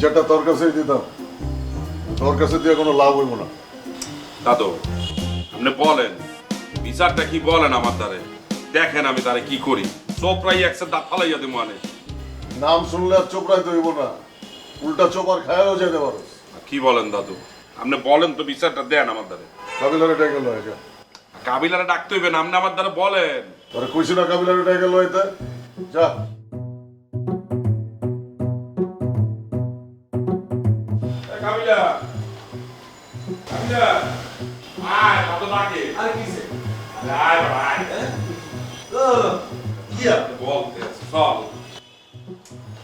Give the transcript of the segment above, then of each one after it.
বিচারটা তোর কাছেই দিতাম। তোর কাছে দিয়ে কোনো লাভ হইব না। দাদু আপনি বলেন বিচারটা কি বলেন আমার দ্বারে? দেখেন আমি তারে কি করি। চোপড়াই একসে দাঁত ফালাইয়া দিব মানে নাম শুনলে আর চোপড়াইতে হইব না। উল্টা চোপার খায়াও যেতে পারো। কি বলেন দাদু? আপনি বলেন তো বিচারটা দেন আমার দ্বারে। কাবিলারে টাকা লয় যা কাবিলারে ডাকতে হইবে না আপনি আমার দ্বারা বলেন। তোরা কইছি না কাবিলারে টাকা লইতে যা। আয় কত ডাকে আরে কিসে? আয় ভাই ও বলতে আছে,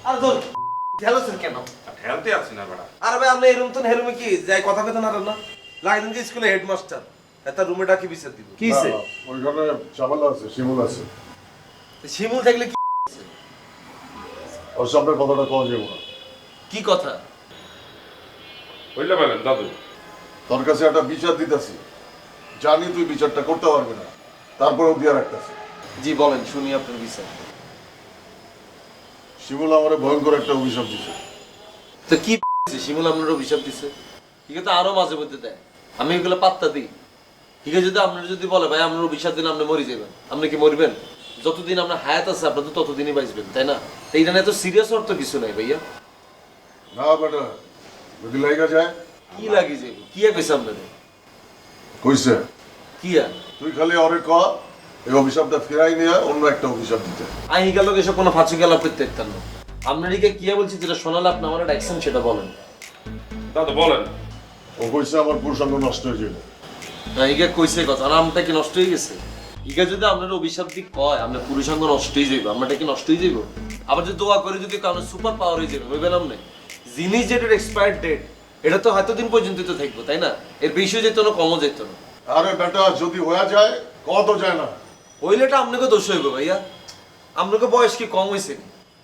আর ধর খেলোছেন কেন? ঠেলতে আছি না বেড়া। আরে ভাই আপনি এরুম তো হেরুমে কি? যাই কথা কথা না না। লাগেন যে স্কুলে হেডমাস্টার এটা রুমে ডাকি বিচার দিব। চামালা আছে শিমুল আছে। শিমুল থাকলে কি ওর সামনে কথাটা কওয়া যাব না। কি কথা? দাদু। তোর কাছে একটা বিচার দিতেছি। জানি তুই বিচারটা করতে পারবি না। তারপরেও দিয়া রাখতেছি। জি বলেন শুনি আপনার বিচার। শিমুল আমারে ভয়ঙ্কর একটা অভিশাপ দিছে। তো কি? শিমুল আপনার অভিশাপ দিছে? ঠিক আছে আরও মাঝে মধ্যে দেয়। আমি এগুলো পাত্তা দিই। ঠিক আছে যদি আপনার যদি বলে ভাই আপনার অভিশাপ দিন আপনি মরে যাবেন। আপনি কি মরবেন? যতদিন আপনার হায়াত আছে আপনার তো ততদিনই বাঁচবেন তাই না? তো এইটা নিয়ে তো সিরিয়াস অর্থ কিছু নাই ভাইয়া। না বেটা যদি লাইগা যায় কি লাগে যে কি আর কইছে আপনাদের কইছে কি তুই খালি অরে ক এই অভিশাপটা ফিরাই নিয়ে অন্য একটা অভিশাপ দিতে। আহি গেল এসব কোনো ফাঁসি গেল করতে না আপনারকে কি বলছি যেটা শোনালে আপনি আমার ডাকছেন সেটা বলেন। দাদু বলেন। ও কইছে আমার পুরুষাঙ্গ নষ্ট হয়ে যাবে। না ইগা কইছে কথা। আর আমটা কি নষ্ট হয়ে গেছে? ইগা যদি আপনার অভিশাপ দিক কয় আপনার পুরুষাঙ্গ নষ্ট হয়ে যাবে আমরাটা কি নষ্ট হয়ে যাবে আবার যদি দোয়া করে যদি কারণ সুপার পাওয়ার হয়ে যাবে ভেবে নাম নেই। জিনিস যেটার এক্সপায়ার ডেট এটা তো হয়তো দিন পর্যন্ত তো থাকব তাই না? এর বেশিও যেত না কমও যেত না। আরে বেটা যদি হয়ে যায় কত যায় না? হইলেটা আপনাকে দোষ হইবে ভাইয়া। আপনাকে বয়স কি কম হয়েছে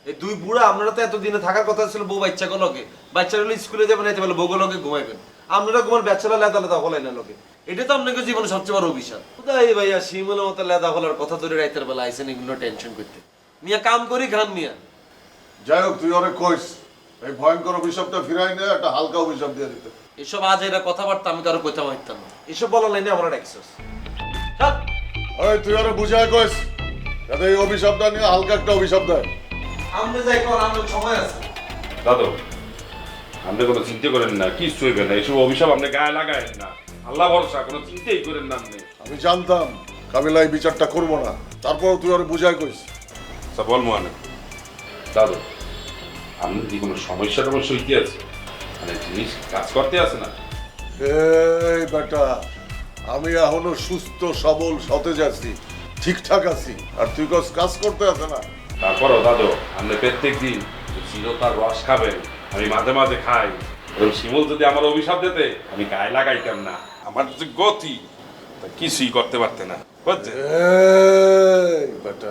এই দুই বুড়া আপনারা তো এতদিনে থাকার কথা ছিল বউ বাচ্চা লগে। বাচ্চারা হলে স্কুলে যাবেন এতে বলে বউ লগে ঘুমাইবেন। আপনারা ঘুমার ব্যাচেলা লেদা লেদা হলাই না লোকে এটা তো আপনাকে জীবনে সবচেয়ে বড় অভিশাপ। কোথায় ভাইয়া শিমুলের মতো লেদা হলার কথা ধরে রাইতের বেলা আইসেন এগুলো টেনশন করতে। মিয়া কাম করি খান মিয়া যাই হোক তুই ওরে কইস। এই ভয়ঙ্কর অভিশাপটা ফিরাই নিয়ে একটা হালকা অভিশাপ দিয়ে দিতে। এসব আজ এরা কথাবার্তা আমি কারও কইতে পারতাম না। এসব বলার লাইনে আমরা ডাকছিস ওই তুই ওরে বুঝায় কইস যাতে এই অভিশাপটা নিয়ে হালকা একটা অভিশাপ দেয়। আমরা যাই কর আমরা সময় আছে। দাদু আপনি কোনো চিন্তা করেন না কি চইবে না এইসব অভিশাপ আপনি গায়ে লাগায় না। আল্লাহ ভরসা কোনো চিন্তাই করেন না আপনি। আমি জানতাম কাবিলা এই বিচারটা করব না। তারপর তুই ওরে বুঝায় কইস। আচ্ছা বল মানে দাদু আপনার কি কোনো সমস্যা টমস্যা হইতে আছে? মানে জিনিস কাজ করতে আছে না। এই বেটা আমি এখনও সুস্থ সবল সতেজ আছি ঠিকঠাক আছি আর তুই কস কাজ করতে আছে না? তারপরও দাদু আপনি প্রত্যেক দিন চিরতার রস খাবেন আমি মাঝে মাঝে খাই। এরকম শিমুল যদি আমার অভিশাপ দিতে আমি গায়ে লাগাইতাম না। আমার যে গতি তা কিছুই করতে পারতে না। বুঝছেন? এই বেটা